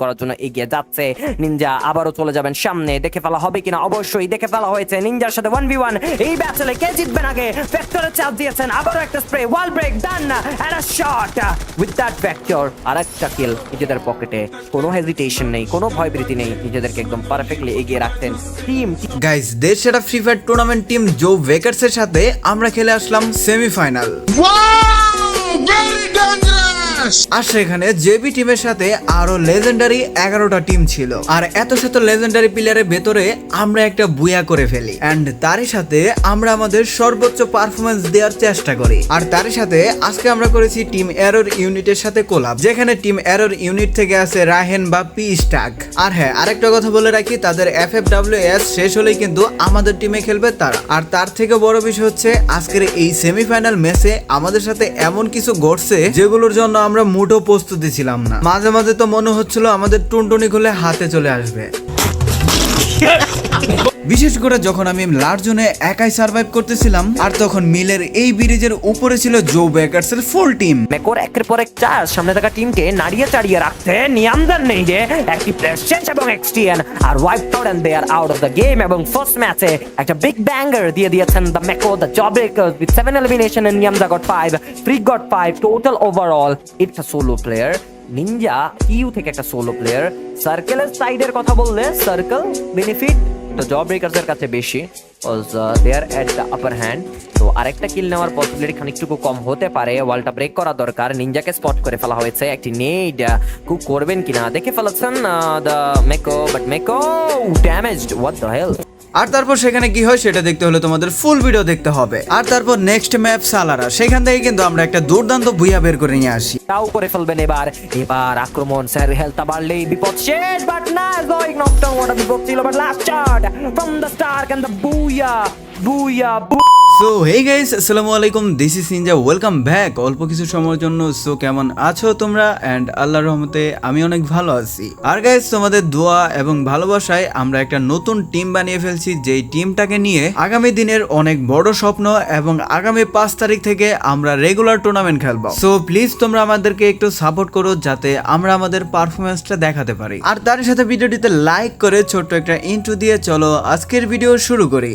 করার জন্য এগিয়ে যাচ্ছে। নিনজা আবারও চলে যাবেন সামনে। দেখে ফেলা হবে কিনা? অবশ্যই দেখে ফেলা হয়েছে। নিনজার সাথে ওয়ান ভি ওয়ান এই ব্যাচলে কে জিতবেন আগে? ভেক্টরে চাপ দিয়েছেন। আবারও একটা spray wall break done and a shot with that vector আরেকটা কিল নিজেদের পকেটে কোনো হেজিটেশন নেই কোনো ভয়ভীতি নেই। নিজেদেরকে একদম পারফেক্টলি এগিয়ে রাখতেন। টিম গাইস দেশ সেরা free fire tournament team Job Breakers এর সাথে আমরা খেলে আসলাম সেমিফাইনাল Wow! Very dangerous! আর সেখানে জেবি টিমের সাথে আরও লেজেন্ডারি এগারোটা টিম ছিল। আর এত শত লেজেন্ডারি প্লেয়ারের ভেতরে আমরা একটা বুয়া করে ফেলি। অ্যান্ড তারই সাথে আমরা আমাদের সর্বোচ্চ পারফরমেন্স দেওয়ার চেষ্টা করি। আর তারই সাথে আজকে আমরা করেছি টিম এরর ইউনিটের সাথে কোলাপ যেখানে টিম এরর ইউনিট থেকে আছে রাহেন বা পি স্টাক আর হ্যাঁ আরেকটা কথা বলে রাখি, তাদের এফ এফ ডাব্লিউ এস শেষ হলেই কিন্তু আমাদের টিমে খেলবে তারা। আর তার থেকে বড় বিষয় হচ্ছে, আজকের এই সেমিফাইনাল ম্যাচে আমাদের সাথে এমন কিছু ঘটছে, যেগুলোর জন্য আমরা মুঠো প্রস্তুতি ছিলাম না। মাঝে মাঝে তো মনে হচ্ছিল আমাদের টুনটুনি খুলে হাতে চলে আসবে। বিশেষ করে যখন আমি লার্জনে একাই সার্ভাইভ করতেছিলাম, আর তখন মিলের এই ব্রিজের উপরে ছিল জো বেকার্স এর ফুল টিম মেকোর একের পর এক চার, সামনে থাকা টিমকে নাড়িয়ে চাড়িয়ে রাখতে নিয়ামদার নেই যে, একটি প্লেয়ার শেষ এবং XTN are wipe out and they are out of the game এবং ফার্স্ট ম্যাচে একটা বিগ ব্যাঙ্গার দিয়ে দিয়েছেন the Meko the Job Breakers with seven elimination and নিয়ামদা got five free got five total overall it's a solo player ninja U থেকে একটা solo player সার্কেলের সাইডের কথা বললে সার্কেল বেনিফিট তো জব ব্রেকার্সের কাছে বেশি। দেয়ার এট দ্য আপার হ্যান্ড তো আরেকটা কিল নেওয়ার পসিবিলিটি খানিকটুকু কম হতে পারে। ওয়ালটা ব্রেক করা দরকার। নিনজাকে স্পট করে ফেলা হয়েছে। একটি কুক করবেন কিনা? দেখে ফেলেছেন the Meko but Meko damaged what the hell আর তারপর সেখানে কি হয় সেটা দেখতে হলে তোমাদের ফুল ভিডিও দেখতে হবে। আর তারপর নেক্সট ম্যাপ সালারা। সেখান থেকে কিন্তু আমরা একটা দুর্দান্ত ভুইয়া বের করে নিয়ে আসি। তাও করে ফেলবেন এবার। এবার আক্রমণ স্যার হেলথ বাড়লেই বিপদ শেষ। বাট না নকডাউন ওটা বিপদ ছিল but last shot from the Stark and the booyah booyah so hey guys আসসালামু আলাইকুম this is Sinja welcome back অল্প কিছু সময়ের জন্য সো কেমন আছো তোমরা? এন্ড আল্লাহর রহমতে আমি অনেক ভালো আছি। আর গাইস তোমাদের দোয়া এবং ভালোবাসায় আমরা একটা নতুন টিম বানিয়ে ফেলছি, যেই টিমটাকে নিয়ে আগামী দিনের অনেক বড় স্বপ্ন এবং আগামী পাঁচ তারিখ থেকে আমরা রেগুলার টুর্নামেন্ট খেলব। সো প্লিজ তোমরা আমাদেরকে একটু সাপোর্ট করো, যাতে আমরা আমাদের পারফরমেন্সটা দেখাতে পারি। আর তার সাথে ভিডিওটিতে লাইক করে ছোট্ট একটা ইন্ট্রো দিয়ে চলো, আজকের ভিডিও শুরু করি।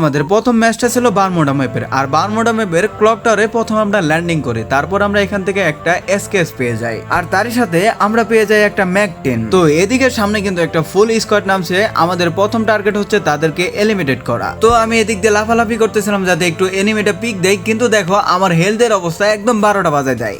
আমাদের প্রথম ম্যাচটা ছিল বারমোডা ম্যাপের, আর বারমোডা ম্যাপের ক্লক টাওয়ারে প্রথম আমরা ল্যান্ডিং করি, তারপর আমরা এখান থেকে একটা এসকেএস পেয়ে যাই, আর তারই সাথে আমরা পেয়ে যাই একটা ম্যাক টেন। তো এদিকে সামনে কিন্তু একটা ফুল স্কোয়াড নামছে, আমাদের প্রথম টার্গেট হচ্ছে তাদেরকে এলিমিনেট করা। তো আমি এদিক দিয়ে লাফালাফি করতেছিলাম যাতে একটু এনিমেটে পিক দেয় কিন্তু দেখো আমার হেলথের অবস্থা একদম বারোটা বাজে যায়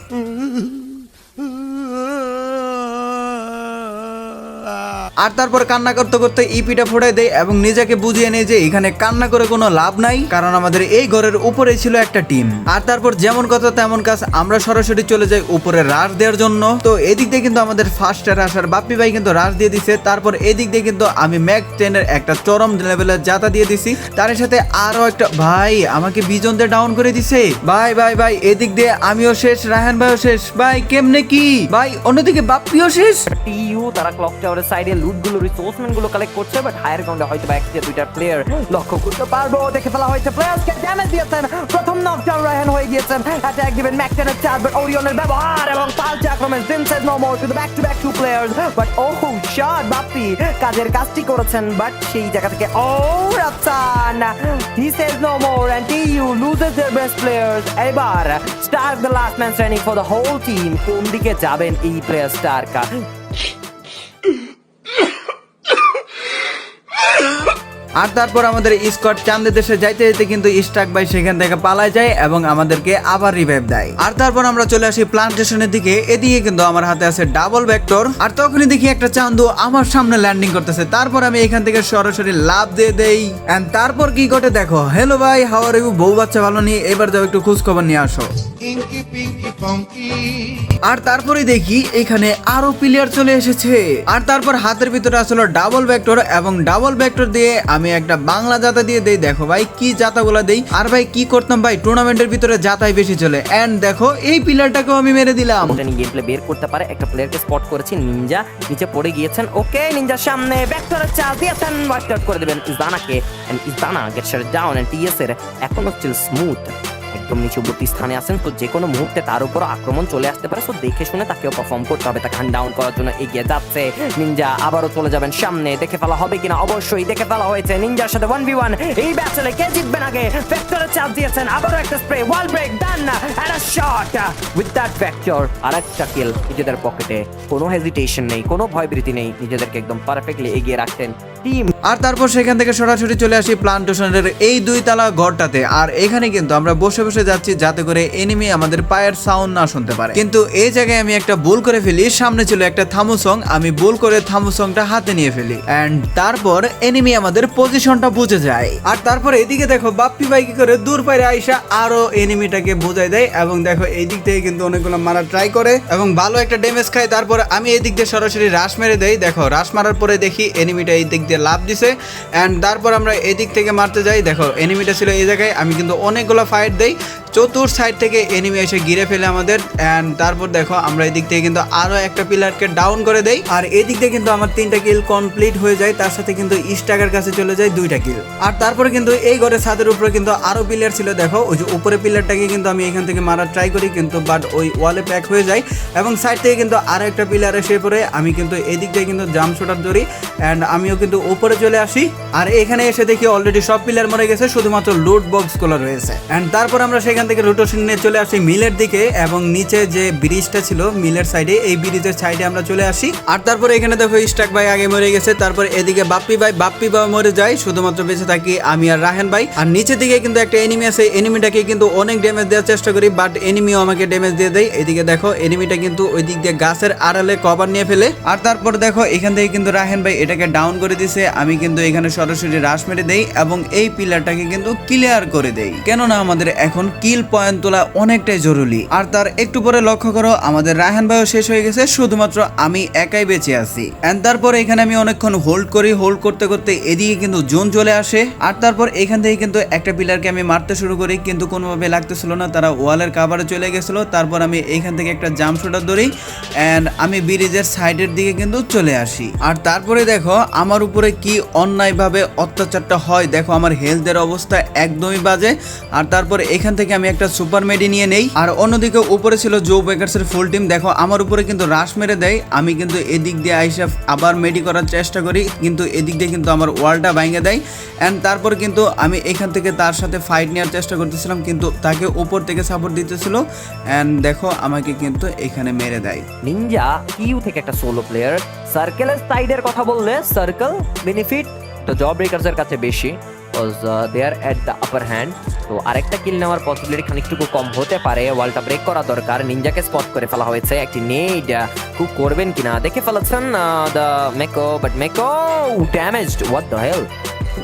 আর তারপর কান্না করতে করতে ইপিটা ফোড়াই দেয় এবং নিজেকে বুঝিয়ে নেয় যে এখানে কান্না করে কোনো লাভ নাই, কারণ আমাদের এই ঘরের উপরে ছিল একটা টিম। আর তারপর যেমন কথা তেমন কাজ, আমরা সরাসরি চলে যাই উপরে রাশ দেওয়ার জন্য। তো এদিক দিয়ে কিন্তু আমাদের ফার্স্ট রাশার বাপ্পি ভাই কিন্তু রাশ দিয়ে দিছে। তারপর এদিক দিয়ে কিন্তু আমি ম্যাক টেনের একটা চরম লেভেলের জাতা দিয়ে দিছি। তার সাথে আরও একটা, ভাই, আমাকে বিজন দিয়ে ডাউন করে দিছে। ভাই ভাই ভাই, এদিক দিয়ে আমিও শেষ, রাহান ভাইও শেষ। ভাই, কেমনে কি? ভাই, অন্যদিকে বাপ্পিও শেষ। টিইউ তারা ক্লক টাওয়ারের সাইডে লুট গুলো রিসোর্সমেন্ট গুলো কালেক্ট করছে বাট হায়ার গ্রাউন্ডে হয়তো বা একটা দুইটা প্লেয়ার লক্ষ্য করতে পারবো দেখে ফেলা হয়েছে প্লেয়ার্সকে ড্যামেজ দিয়েছেন প্রথম নকডাউন রায়হান হয়ে গিয়েছেন অ্যাটাক দিবেন ম্যাকটেনের চার্জ বাট ওরিয়নের ব্যবহার এবং পাল্টে আক্রমণ সিনসেস no more to the back to back to players but O shot Bappi কাজের কাজটি করেছেন বাট সেই জায়গা থেকে ও Rafsan he says no more and TU loses their best players এবার Starc the last man standing for the whole team কোন দিকে যাবেন এই প্লেয়ার স্টার্কা আর তারপর আমাদের স্কট চান্দে দেশে যাইতে যেতে কিন্তু স্টাক ভাই সেখান থেকে পালায় যায় এবং আমাদেরকে আবার রিভাইভ দেয়। আর তারপর আমরা চলে আসি প্লান্টেশনের দিকে। এদিকে কিন্তু আমার হাতে আছে ডাবল ভেক্টর আর তখনই দেখি একটা চান্দু আমার সামনে ল্যান্ডিং করতেছে। তারপর আমি এখান থেকে সরাসরি লাভ দিয়ে দেই। এন্ড তারপর কি ঘটে দেখো? হ্যালো ভাই হাওয়ার ইউ বউ বাচ্চা ভালো নিয়ে এবার যাও একটু খোঁজ খবর নিয়ে আসো। আর তারপরে দেখি এখানে আরও প্লেয়ার চলে এসেছে। আর তারপর হাতের ভিতরে আসলো ডাবল ভেক্টর এবং ডাবল ভেক্টর দিয়ে আমি আমি একটা বাংলা জাতা দিয়ে দেই, দেখো ভাই, কি জাতাগুলো দেই। আর ভাই, কি করতাম ভাই, টুর্নামেন্টের ভিতরে জাতাই বেশি চলে। এন্ড দেখো, এই পিলারটাকেও আমি মেরে দিলাম। ওটা নিয়ে গেম প্লে বের করতে পারে, একটা প্লেয়ারকে স্পট করেছি নিনজা নিচে পড়ে গিয়েছেন। ওকে নিনজার সামনে ব্যাকটরের চার্জ দিয়েছেন ওয়াইট আউট করে দেবেন ইজানাকে and Izana get shut down and TS এর এখনও স্টিল স্মুথ একদম নিচুবর্তী স্থানে আছেন, তো যে কোনো মুহূর্তে তার উপর আক্রমণ চলে আসতে পারে। তো দেখে শুনে তাকেও পারফর্ম করতে হবে। তাকে ডাউন করার জন্য এগিয়ে যাচ্ছে। নিনজা আবারও চলে যাবেন সামনে। দেখে ফেলা হবে কিনা? অবশ্যই দেখে ফেলা হয়েছে। নিনজার সাথে ওয়ান বি ওয়ান এই ব্যাচলে কে জিতবেন আগে? ভেক্টরের চাপ দিয়েছেন। আবারও একটা spray wall break done and a shot with that vector আরেকটা কিল নিজেদের পকেটে কোনো হেজিটেশন নেই, কোনো ভয়ভীতি নেই। নিজেদেরকে একদম পারফেক্টলি এগিয়ে রাখতেন। টিম। আর তারপর সেখান থেকে সরাসরি চলে আসি প্লান্টেশনের এই দুই তালা ঘরটাতে। আর এখানে কিন্তু আমরা বসে বসে যাচ্ছি যাতে করে এনিমি আমাদের পায়ের সাউন্ড না শুনতে পারে। কিন্তু এই জায়গায় আমি একটা ভুল করে ফেলি, সামনে ছিল একটা থামু সং আমি ভুল করে থামু সংটা হাতে নিয়ে ফেলি। এন্ড তারপর এনিমি আমাদের পজিশনটা বুঝে যায়। আর তারপর এদিকে দেখো বাপ্পি ভাই কি করে দূর পাইরে আইসা আরও এনিমিটাকে বোঝাই দেয় এবং দেখো এই দিক থেকে কিন্তু অনেকগুলো মারা ট্রাই করে এবং ভালো একটা ড্যামেজ খায়। তারপর আমি এই দিক দিয়ে সরাসরি রাশ মেরে দেই। দেখো রাশ মারার পরে দেখি এনিমিটা এই দিক দিয়ে লাভ দিছে। অ্যান্ড তারপর আমরা এদিক থেকে মারতে যাই। দেখো এনিমিটা ছিল এই জায়গায়। আমি কিন্তু অনেকগুলো ফাইট দেই। চতুর সাইড থেকে এনিমি এসে ঘিরে ফেলে আমাদের। অ্যান্ড তারপর দেখো, আমরা এদিক থেকে কিন্তু আরও একটা পিলারকে ডাউন করে দেই। আর এদিক থেকে কিন্তু আমার তিনটা কিল কমপ্লিট হয়ে যায়। তার সাথে কিন্তু ইস্টাকের কাছে চলে যায় দুইটা কিল আর তারপরে কিন্তু এই ঘরের ছাদের উপরে কিন্তু আরও পিলার ছিল। দেখো, ওই যে উপরে পিলারটাকে কিন্তু আমি এখান থেকে মারার ট্রাই করি, কিন্তু বাট ওই ওয়ালে প্যাক হয়ে যায়। এবং সাইড থেকে কিন্তু আরও একটা পিলার এসে পড়ে। আমি কিন্তু এদিক থেকে কিন্তু জাম শোটার ধরি। অ্যান্ড আমিও কিন্তু উপরে চলে আসি। আর এখানে এসে দেখি অলরেডি সব পিলার মরে গেছে, শুধুমাত্র লুট বক্সগুলো রয়েছে। অ্যান্ড তারপর আমরা সেখান থেকে রোটেশন নিয়ে চলে আসি মিলের দিকে এবং নিচে যে ব্রিজটা ছিল মিলের সাইডে এই ব্রিজের সাইডে আমরা চলে আসি। আর তারপরে এখানে দেখো স্টাক ভাই আগে মরে গেছে, তারপর এদিকে বাপ্পি ভাই বাপ্পি ভাই মরে যায়, শুধুমাত্র বেঁচে থাকি আমি আর রাহেন ভাই। আর নিচের দিকে কিন্তু একটা এনিমি আছে এনিমিটাকে কিন্তু অনেক ড্যামেজ দেওয়ার চেষ্টা করি বাট এনিমিও আমাকে ড্যামেজ দিয়ে দেয়। এদিকে দেখো এনিমিটা কিন্তু ওই দিক দিয়ে গাছের আড়ালে কভার নিয়ে ফেলে। আর তারপর দেখো এখান থেকে কিন্তু রাহেন ভাই এটাকে ডাউন করে দিছে, আমি কিন্তু এখানে সরাসরি রাশ মেরে দেই এবং এই পিলারটাকে কিন্তু ক্লিয়ার করে দেই। কেননা আমাদের এখন কিল পয়েন্ট তোলা অনেকটাই জরুরি। আর তার একটু পরে লক্ষ্য করো, আমাদের রায়হান ভাইও শেষ হয়ে গেছে, শুধুমাত্র আমি একাই বেঁচে আছি। এন্ড তারপর এখানে আমি অনেকক্ষণ হোল্ড করি হোল্ড করতে করতে এদিকে কিন্তু জোন চলে আসে। আর তারপর এখান থেকে কিন্তু একটা পিলারকে আমি মারতে শুরু করি, কিন্তু কোনোভাবে লাগতেছিল না, তারা ওয়ালের কাভারে চলে গেছিল। তারপর আমি এখান থেকে একটা জাম্প শুটার ধরি অ্যান্ড আমি ব্রিজের সাইডের দিকে কিন্তু চলে আসি। আর তারপরে দেখো, আমার উপরে কি অন্যায়ভাবে অত্যাচারটা হয়, দেখো আমার হেলথের অবস্থা একদমই বাজে। আর তারপর এখান থেকে আমি একটা সুপার মেডি নিয়ে নেই। আর অন্যদিকে উপরে ছিল জো বেকার্সের ফুল টিম। দেখো, আমার উপরে কিন্তু রাশ মেরে দেয়। আমি কিন্তু এদিক দিয়ে আইসা আবার মেডি করার চেষ্টা করি, কিন্তু এদিক দিয়ে কিন্তু আমার ওয়ালটা ভেঙে দেয়। অ্যান্ড তারপর কিন্তু আমি এখান থেকে তার সাথে ফাইট নেওয়ার চেষ্টা করতেছিলাম, কিন্তু তাকে উপর থেকে সাপোর্ট দিতেছিল। অ্যান্ড দেখো, আমাকে কিন্তু এখানে মেরে দেয়। নিনজা কিউ থেকে একটা সোলো প্লেয়ার সার্কেলের সাইডের কথা বললে সার্কেল বেনিফিট তো জব ব্রেকার্স এর কাছে বেশি। Because they are at the upper hand তো আরেকটা কিল নেওয়ার পসিবিলিটি খানিকটুকু কম হতে পারে। ওয়ালটা ব্রেক করা দরকার। নিনজাকে স্পট করে ফেলা হয়েছে। একটি নেড খুব করবেন কিনা? দেখে ফেলেছেন the Meko but Meko damaged what the hell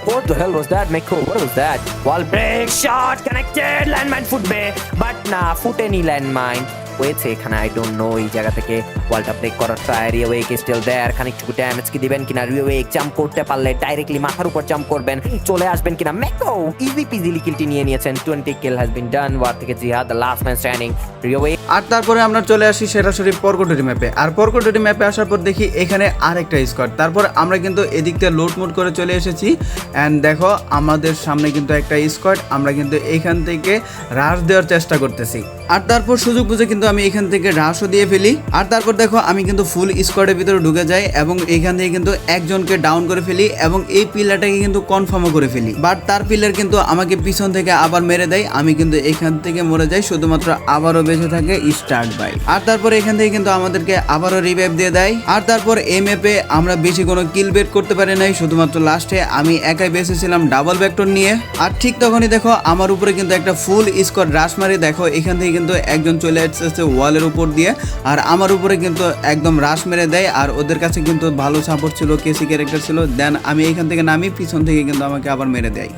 What the hell was that, Meko? What was that? Wall break, shot, connected, landmine ফুটবে বাট না ফুটেনি ল্যান্ডমাইন হয়েছে, এখানে আই ডোন্ট নো এই জায়গা থেকে ওয়ালটা ব্রেক করার ট্রাই রিওয়েক স্টিল দেয়ার খানিকটুকু ড্যামেজ কি দিবেন কিনা? রিওয়েক জাম্প করতে পারলে ডাইরেক্টলি মাথার উপর জাম্প করবেন, চলে আসবেন কিনা? মেকো ইজি পিজিলি কিলটি নিয়ে নিয়েছেন twenty kill has been done war থেকে Jihad the last man standing Reawake আর তারপরে আমরা চলে আসি সরাসরি পরকটরি ম্যাপে আর পরকটরি ম্যাপে আসার পর দেখি এখানে আরেকটা স্কোয়াড তারপর আমরা কিন্তু এদিক দিয়ে লোড মোড করে চলে এসেছি। অ্যান্ড দেখো, আমাদের সামনে কিন্তু একটা স্কোয়াড আমরা কিন্তু এখান থেকে রাশ দেওয়ার চেষ্টা করতেছি। আর তারপর সুযোগ বুঝে কিন্তু আমি এখান থেকে রাশও দিয়ে ফেলি। আর তারপর দেখো, আমি কিন্তু ফুল স্কোয়াডের ভিতরে ঢুকে যাই এবং এখান থেকে কিন্তু একজনকে ডাউন করে ফেলি এবং এই পিলারটাকে কিন্তু কনফার্মও করে ফেলি। বাট তার পিলার কিন্তু আমাকে পিছন থেকে আবার মেরে দেয়। আমি কিন্তু এখান থেকে মরে যাই, শুধুমাত্র আবারও বেঁচে থাকে স্টার্ট বাই আর তারপর এখান থেকে কিন্তু আমাদেরকে আবারও রিভাইভ দিয়ে দেয়। আর তারপর এম এপে আমরা বেশি কোনো কিল বেট করতে পারি নাই, শুধুমাত্র লাস্টে আমি একাই বেঁচেছিলাম ডাবল ভেক্টর নিয়ে। আর ঠিক তখনই দেখো, আমার উপরে কিন্তু একটা ফুল স্কোয়াড রাশ মারি। দেখো, এখান থেকে কিন্তু একজন চলে আসছে ওয়ালের উপর দিয়ে। আর আমার উপরে কিন্তু একদম রাশ মেরে দেয়। আর ওদের কাছে কিন্তু ভালো সাপোর্ট ছিল, কেসি ক্যারেক্টার ছিল। দেন আমি এখান থেকে নামি, পিছন থেকে কিন্তু আমাকে আবার মেরে দেয়।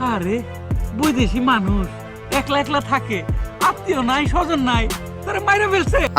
আরে, বৈদেশি মানুষ, একলা একলা থাকে, আত্মীয় নাই, স্বজন নাই।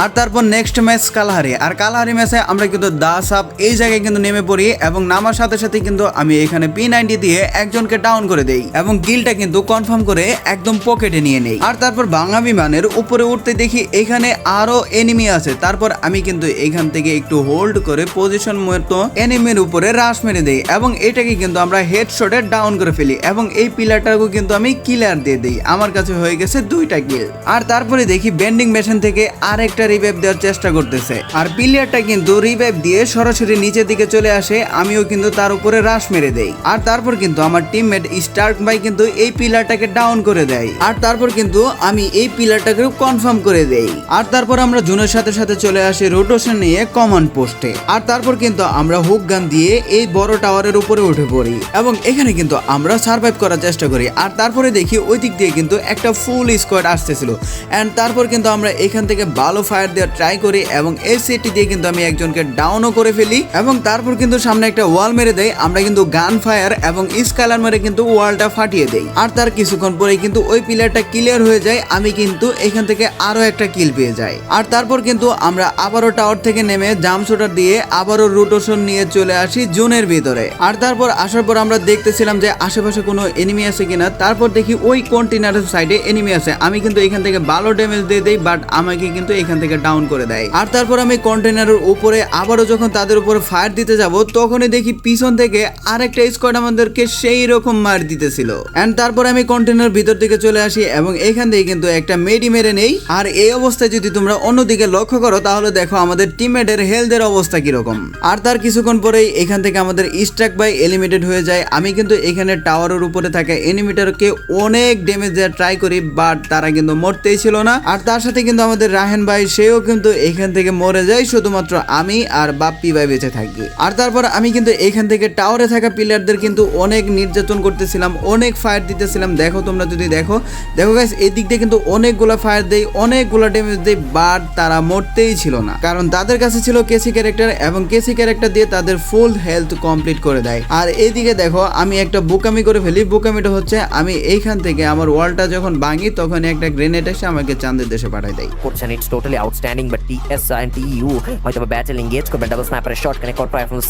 আর তারপর নেক্সট ম্যাচ কালাহারি। আর কালাহারি ম্যাচে আমরা কিন্তু দাস আপ এই জায়গায় কিন্তু নেমে পড়ি এবং নামার সাথে সাথে কিন্তু আমি এখানে পি নাইনটি দিয়ে একজনকে ডাউন করে দেই এবং গিলটা কিন্তু কনফার্ম করে একদম পকেটে নিয়ে নেই। আর তারপর বাংলা বিমানের উপরে উঠতে দেখি এখানে আরও এনিমি আছে। তারপর আমি কিন্তু এখান থেকে একটু হোল্ড করে পজিশন মতো এনিমির উপরে রাশ মেরে দেই এবং এটাকে কিন্তু আমরা হেডশটে ডাউন করে ফেলি এবং এই পিলারটাকে কিন্তু আমি কিলার দিয়ে দিই। আমার কাছে হয়ে গেছে দুইটা কিল আর তারপরে দেখি বেন্ডিং মেশিন থেকে আরেকটা রিভাইভ দেওয়ার চেষ্টা করতেছে। আর প্লেয়ারটা কিন্তু রিভাইভ দিয়ে সরাসরি নিচের দিকে চলে আসে, আমিও কিন্তু তার উপরে রাশ মেরে দেই। আর তারপর কিন্তু আমার টিমমেট স্টার্ক ভাই কিন্তু এই পিলারটাকে ডাউন করে দেয়। আর তারপর কিন্তু আমি এই পিলারটাকে কনফার্ম করে দেই। আর তারপর আমরা জুনের সাথে সাথে চলে আসি রোটেশন নিয়ে কমান্ড পোস্টে আর তারপর কিন্তু আমরা হুক গান দিয়ে এই বড় টাওয়ারের উপরে উঠে পড়ি। এবং এখানে কিন্তু আমরা সার্ভাইভ করার চেষ্টা করি। আর তারপরে দেখি ওই দিক দিয়ে কিন্তু একটা ফুল স্কোয়াড আসতেছিল। অ্যান্ড তারপর কিন্তু আমরা এখান থেকে ভালো ফায়ার দেওয়ার ট্রাই করি এবং এই সেটটি দিয়ে কিন্তু আমি একজনকে ডাউনও করে ফেলি এবং তারপর কিন্তু সামনে একটা ওয়াল মেরে দেয় আমরা কিন্তু গান ফায়ার এবং স্কালার মেরে কিন্তু ওয়ালটা ফাটিয়ে দেই। আর তার কিছুক্ষণ পরে কিন্তু ওই প্লেয়ারটা ক্লিয়ার হয়ে যায়। আমি কিন্তু এখান থেকে আরও একটা কিল পেয়ে যাই। আর তারপর কিন্তু আমরা আবারও টাওয়ার থেকে নেমে জাম শুটার দিয়ে আবারও রোটেশন নিয়ে চলে আসি জোনের ভিতরে। আর তারপর আসার পর আমরা দেখতেছিলাম যে আশেপাশে কোনো এনিমি আছে কিনা। তারপর দেখি ওই কন্টেনারের সাইডে এনিমি আছে। আমি কিন্তু এখান থেকে ভালো ড্যামেজ দিয়ে দেই বাট আমাকে কিন্তু এখান থেকে ডাউন করে দেয়। আর তারপর আমি কন্টেনারের উপরে আবারও যখন তাদের উপরে ফায়ার দিতে যাব, তখনই দেখি পিছন থেকে আরেকটা স্কোয়াড আমাদেরকে সেই রকম মার দিতেছিল। এন্ড তারপর আমি কন্টেনার ভিতর দিকে চলে আসি এবং এখান থেকে কিন্তু একটা মেডি মেরে নেই। আর এই অবস্থায় যদি তোমরা অন্যদিকে লক্ষ্য করো, তাহলে দেখো আমাদের টিমমেটের হেলথের অবস্থা কীরকম। আর তার কিছুক্ষণ পরেই এখান থেকে আমাদের স্ট্রাক বাই এলিমিটেড হয়ে যায়। আমি কিন্তু এখানে টাওয়ারের উপরে থাকা এনিমিটারকে অনেক ড্যামেজ দেওয়ার ট্রাই করি বাট তারা কিন্তু মরতেই ছিল না। আর তার সাথে কিন্তু আমাদের রাহেন ভাই, সেও কিন্তু এখান থেকে মরে যায়, শুধুমাত্র আমি আর বাপ্পি ভাই বেঁচে থাকি। আর তারপর আমি কিন্তু এখান থেকে টাওয়ারে থাকা প্লেয়ারদের কিন্তু অনেক নির্যাতন করতেছিলাম, অনেক ফায়ার দিতেছিলাম। দেখো তোমরা যদি দেখো দেখো গাইস এই দিক দিয়ে কিন্তু অনেকগুলা ফায়ার দেই অনেকগুলা ড্যামেজ দেই বাট তারা মরতেই ছিল না। কারণ তাদের কাছে ছিল কেসি ক্যারেক্টার এবং কেসি ক্যারেক্টার দিয়ে তাদের ফুল হেলথ কমপ্লিট করে দেয়। আর এইদিকে দেখো, আমি একটা বোকামি করে ফেলি। বোকামিটা হচ্ছে, আমি এইখান থেকে আমার ওয়ালটা যখন ভাঙি তখন একটা গ্রেনেড এসে আমাকে চাঁদের দেশে পাঠায় দেয়। করছেন it's totally outstanding but TS and TU হয়তো বা ব্যাটেল এঙ্গেজ করবেন ডাবল স্ন্যাপারের শট কানেক্ট করার from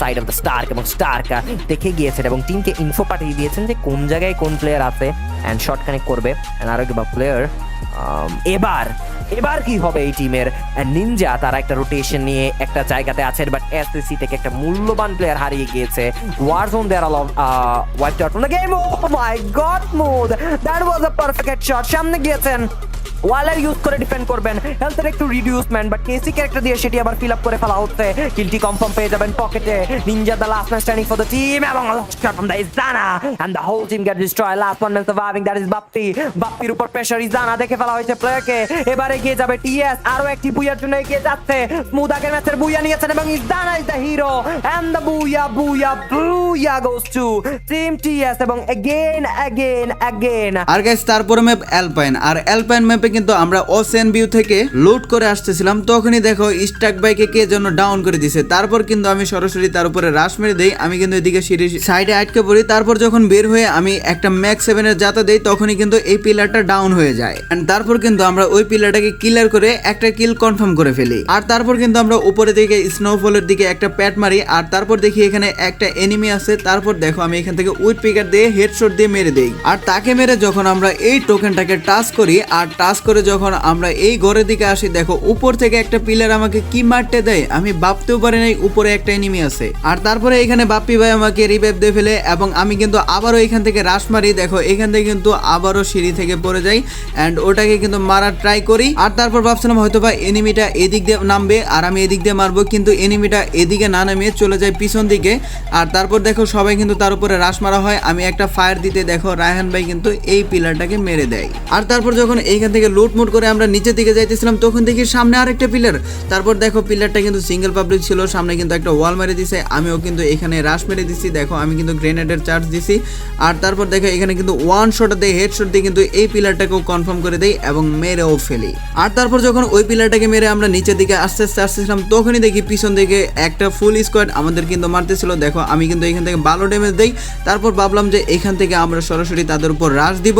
side of the Stark এবং স্টার্ক দেখে গিয়েছেন এবং টিমকে ইনফো পাঠিয়ে দিয়েছেন যে কোন জায়গায় কোন প্লেয়ার আছে অ্যান্ড শট কানেক্ট করবে। অ্যান্ড আরও একবার প্লেয়ার এবার এবার কি হবে এই টিমের নিনজা তারা একটা রোটেশন নিয়ে একটা জায়গাতে আছেন বাট এসসি থেকে একটা মূল্যবান প্লেয়ার হারিয়ে গিয়েছে। Warzone there all wiped out from the game oh my god mood that was a perfect shot সামনে গিয়েছেন। ওয়ালার ইউজ করে ডিফেন্ড করবেন হেলথের একটু রিডিউসমেন্ট বাট কেসি ক্যারেক্টার দিয়ে সেটি আবার ফিল আপ করে ফেলা হচ্ছে। কিলটি কনফার্ম পেয়ে যাবেন পকেটে ninja the last man standing for the team এবং shot from the Izana and the whole team get destroy last one man surviving that is Bappi বাপ্পির উপর প্রেসার ইজানা দেখে ফেলা হয়েছে প্লেয়ারকে এবার এগিয়ে যাবে টিএস আরও একটি বুইয়ার জন্য এগিয়ে যাচ্ছে। স্মুথ আগের ম্যাচের বুইয়া নিয়েছেন, এবং Izana is the hero and the booyah booyah R guys তারপরে ম্যাপ অ্যালপাইন আর অ্যালপাইন ম্যাপে কিন্তু আমরা ওসেন ভিউ থেকে লুট করে আসতেছিলাম। তখনই দেখো স্টাক বাইকে কে জন্য ডাউন করে দিছে। তারপর কিন্তু আমি সরাসরি তার উপরে রাশ মেরে দেই। আমি কিন্তু এদিকে সাইডে আটকে পড়ি। তারপর যখন বের হয়ে আমি একটা ম্যাক্স সেভেনের যাতা দেই, তখনই কিন্তু এই পিলারটা ডাউন হয়ে যায়। And তারপর কিন্তু আমরা ওই পিলারটাকে ক্লিয়ার করে একটা কিল কনফার্ম করে ফেলি। আর তারপর কিন্তু আমরা উপরে দিকে স্নোফলের দিকে একটা প্যাট মারি। আর তারপর দেখি এখানে একটা এনিমি আছে। তারপর দেখো আমি এখান থেকে উইট পিকার দিয়ে হেডশট দিয়ে মেরে দেই। আর তাকে মেরে যখন আমরা এই টোকেনটাকে টাচ করি, আর টাচ করে যখন আমরা এই ঘরের দিকে আসি, দেখো উপর থেকে একটা পিলার আমাকে কি মারতে দেয়, আমি ভাবতেও পারি নাই উপরে একটা এনিমি আছে। আর তারপরে এখানে বাপ্পি ভাই আমাকে রিভাইভ দিয়ে ফেলে, এবং আমি কিন্তু আবারও এখান থেকে রাশ মারি। দেখো, এখান থেকে কিন্তু আবারও সিঁড়ি থেকে পড়ে যাই অ্যান্ড ওটাকে কিন্তু মারার ট্রাই করি। আর তারপর ভাবছিলাম হয়তো বা এনিমিটা এদিক দিয়ে নামবে, আর আমি এদিক দিয়ে মারবো, কিন্তু এনিমিটা এদিকে না নামিয়ে চলে যায় পিছন দিকে। আর তারপর দেখো, সবাই কিন্তু তার উপরে রাশ মারা হয়। আমি একটা ফায়ার দিতে দেখো, রায়হান ভাই কিন্তু এই পিলারটাকে মেরে দেয়। আর তারপর যখন এইখান থেকে লুটমুট করে আমরা নিচের দিকে যাইতেছিলাম, তখন দেখি সামনে আরেকটা পিলার তারপর দেখো পিলারটা কিন্তু সিঙ্গেল পাবলিক ছিল, সামনে কিন্তু একটা ওয়াল মেরে দিছে। আমিও কিন্তু এখানে রাশ মেরে দিছি। দেখো, আমি কিন্তু গ্রেনেডের চার্জ দিছি। আর তারপর দেখো, এখানে কিন্তু ওয়ান শট দিয়ে হেড শট দিয়ে কিন্তু এই পিলারটাকেও কনফার্ম করে দেই এবং মেরেও ফেলি। আর তারপর যখন ওই পিলারটাকে মেরে আমরা নিচের দিকে আস্তে আস্তে আসতেছিলাম, তখনই দেখি পিছন দিকে একটা ফুল স্কোয়াড আমাদের কিন্তু মারতেছিল। দেখো, আমি কিন্তু এখান থেকে ভালো ড্যামেজ দেই। তারপর ভাবলাম যে এখান থেকে আমরা সরাসরি তাদের উপর রাশ দিব।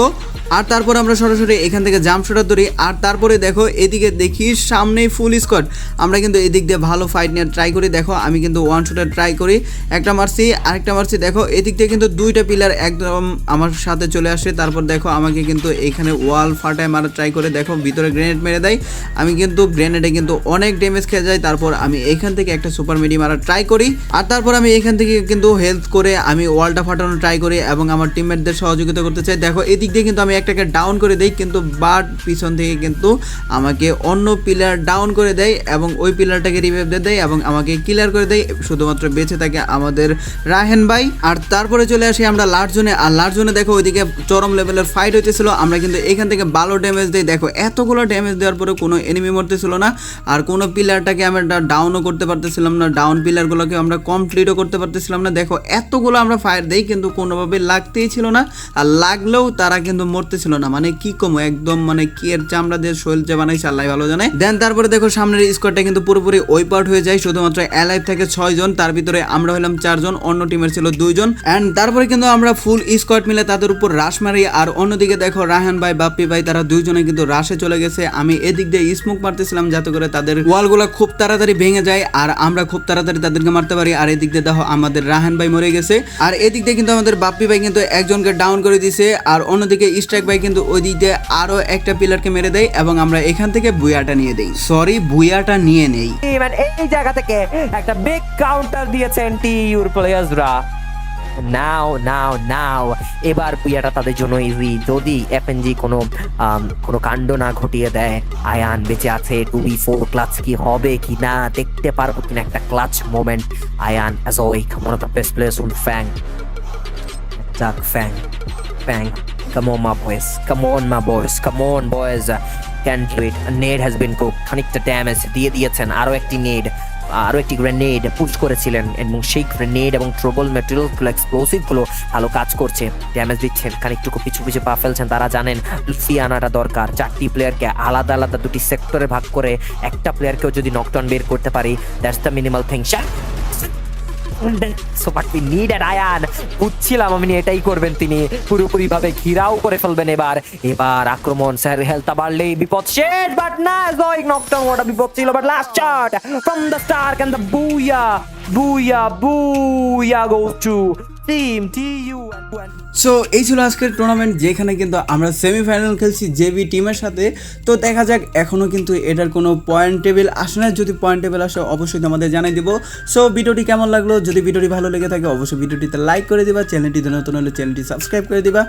আর তারপর আমরা সরাসরি এখান থেকে জাম্প শুটার ধরি। আর তারপরে দেখো, এদিকে দেখি সামনেই ফুল স্কোয়াড আমরা কিন্তু এদিক দিয়ে ভালো ফাইট নিয়ে ট্রাই করি। দেখো, আমি কিন্তু ওয়ান শুটার ট্রাই করি। একটা মারছি, আরেকটা মারছি। দেখো, এদিক দিয়ে কিন্তু দুইটা পিলার একদম আমার সাথে চলে আসে। তারপর দেখো, আমাকে কিন্তু এখানে ওয়াল ফাটায় মারা ট্রাই করে। দেখো, ভিতরে গ্রেনেড মেরে দেয়। আমি কিন্তু গ্রেনেডে কিন্তু অনেক ড্যামেজ খেয়ে যাই। তারপর আমি এখান থেকে একটা সুপার মিডি মারা ট্রাই করি। আর তারপর আমি এখান থেকে কিন্তু হেল্প করে আমি ওয়ালটা ফাটানো ট্রাই করি এবং আমার টিমমেটদের সহযোগিতা করতে চাই। দেখো, এদিক দিয়ে কিন্তু আমি একটাকে ডাউন করে দেই, কিন্তু বাট পিছন থেকে কিন্তু আমাকে অন্য পিলার ডাউন করে দেয় এবং ওই পিলারটাকে রিভাইভ দিয়ে দেয় এবং আমাকে ক্লিয়ার করে দেয়, শুধুমাত্র বেঁচে থাকে আমাদের রাহেন ভাই। আর তারপরে চলে আসি আমরা লাস্ট জোনে আর লাস্ট জোনে দেখো ওইদিকে চরম লেভেলের ফাইট হইতেছিল, আমরা কিন্তু এখান থেকে ভালো ড্যামেজ দিই। দেখো, এতগুলো ড্যামেজ দেওয়ার পরে কোনো এনিমি মরতেছিল না, আর কোনো পিলারটাকে আমরা ডাউনও করতে পারতেছিলাম না ডাউন পিলারগুলোকে আমরা কমপ্লিটও করতে পারতেছিলাম না। দেখো, এতগুলো আমরা ফায়ার দেই, কিন্তু কোনোভাবে লাগতেই ছিল না, আর লাগলেও তারা কিন্তু মরতেছিল না মানে কি কমো, একদম মানে কি এর চামড়া দিয়ে শরীর যে বানাইছে, আল্লাহ ভালো জানে। দেন তারপরে দেখো সামনের স্কোয়াডটা কিন্তু পুরোপুরি ওই পার্ট হয়ে যায়, শুধুমাত্র অ্যালাইভ থেকে ছয় জন, তার ভিতরে আমরা হলাম চারজন অন্য টিমের ছিল দুইজন অ্যান্ড তারপরে কিন্তু আমরা ফুল স্কোয়াড মিলে তাদের উপর রাশ মারি, আর অন্যদিকে দেখো রাহান ভাই, বাপ্পি ভাই, তারা দুইজনে কিন্তু রাশে চলে গেছে। আমি এদিক দিয়ে স্মোক মারতেছিলাম যাতে করে তাদের ওয়ালগুলো খুব তাড়াতাড়ি ভেঙে যায়, আর আমরা খুব তাড়াতাড়ি তাদেরকে মারতে পারি। আর এদিক দিয়ে দেখো আমাদের রাহান ভাই মরে গেছে। আর এদিক দিয়ে কিন্তু আমাদের বাপ্পি ভাই কিন্তু একজনকে ডাউন করে দিছে, আর অন্যদিকে স্ট্রাইক ভাই কিন্তু ওই দিক দিয়ে আরও একটা পিলারকে মেরে দেয় এবং আমরা এখান থেকে বুয়াটা নিয়ে দেই। সরি বুয়াটা নিয়ে নেই। And এই জায়গা থেকে একটা বিগ কাউন্টার দিয়েছেন টি ইউর প্লেয়ার্সরা নাও নাও নাও এবার পুয়াটা তাদের জন্য ইজি যদি এফএনজি কোনো কোনো কাণ্ড না ঘটিয়ে দেয়, আয়ান বেঁচে আছে টু বি ফোর ক্লাচ কি হবে কি না, দেখতে পারব কিনা একটা clutch moment Ayan as wake one of the best players will Fang Duck Fang. Come on, my boys. Come on, my boys. Come on, boys. Can't do it. A nade has been cooked. খানিকটা damage দিয়ে দিয়েছেন আরও একটি নেড আরও একটি grenade push করেছিলেন এবং সেই গ্রেনেড এবং ট্রবল মেটেরিয়ালগুলো এক্সপ্লোসিভগুলো ভালো কাজ করছে ড্যামেজ দিচ্ছেন খানিকটুকু পিছু পিছু পা ফেলছেন তারা জানেন লুফি আনাটা দরকার চারটি প্লেয়ারকে আলাদা আলাদা দুটি সেক্টরে ভাগ করে একটা প্লেয়ারকেও যদি নকডাউন বের করতে পারি that's the minimal thing so but Ayan বুঝছিলাম আমি, এটাই করবেন তিনি। পুরোপুরি ভাবে ঘিরাও করে ফেলবেন এবার। এবার আক্রমণ, স্যার হেলতা বাড়লেই বিপদ। শেষ বাট না জয়িক নকডাউন ওটা বিপদ ছিল। But last shot from the star can the booyah booyah booyah go to team T U so এই ছিল আজকের টুর্নামেন্ট যেখানে কিন্তু আমরা সেমিফাইনাল খেলছি জেবি টিমের সাথে। তো দেখা যাক এখনও কিন্তু এটার কোনো পয়েন্ট টেবিল আসে না যদি পয়েন্ট টেবিল আসে, অবশ্যই তোমাদের জানাই দিব। সো ভিডিওটি কেমন লাগল? যদি ভিডিওটি ভালো লেগে থাকে, অবশ্যই ভিডিওটিতে লাইক করে দিবা। চ্যানেলটিতে নতুন হলে চ্যানেলটি সাবস্ক্রাইব করে দিবা।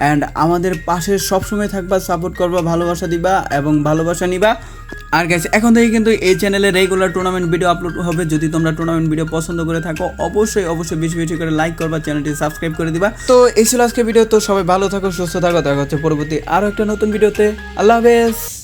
অ্যান্ড আমাদের পাশে সবসময় থাকবা সাপোর্ট করবা, ভালোবাসা দিবা এবং ভালোবাসা নিবা। আর গাইস এখন থেকে কিন্তু এই চ্যানেলে রেগুলার টুর্নামেন্ট ভিডিও আপলোড হবে। যদি তোমরা টুর্নামেন্ট ভিডিও পছন্দ করে থাকো, অবশ্যই অবশ্যই বেশি বেশি করে লাইক করবা চ্যানেলটি সাবস্ক্রাইব করে দিবা। তো এই ছিল আজকে ভিডিও, তো সবাই ভালো থাকো, সুস্থ থাকো, দেখা হচ্ছে পরবর্তী আরও একটা নতুন ভিডিওতে। আল্লাহ হাফেজ।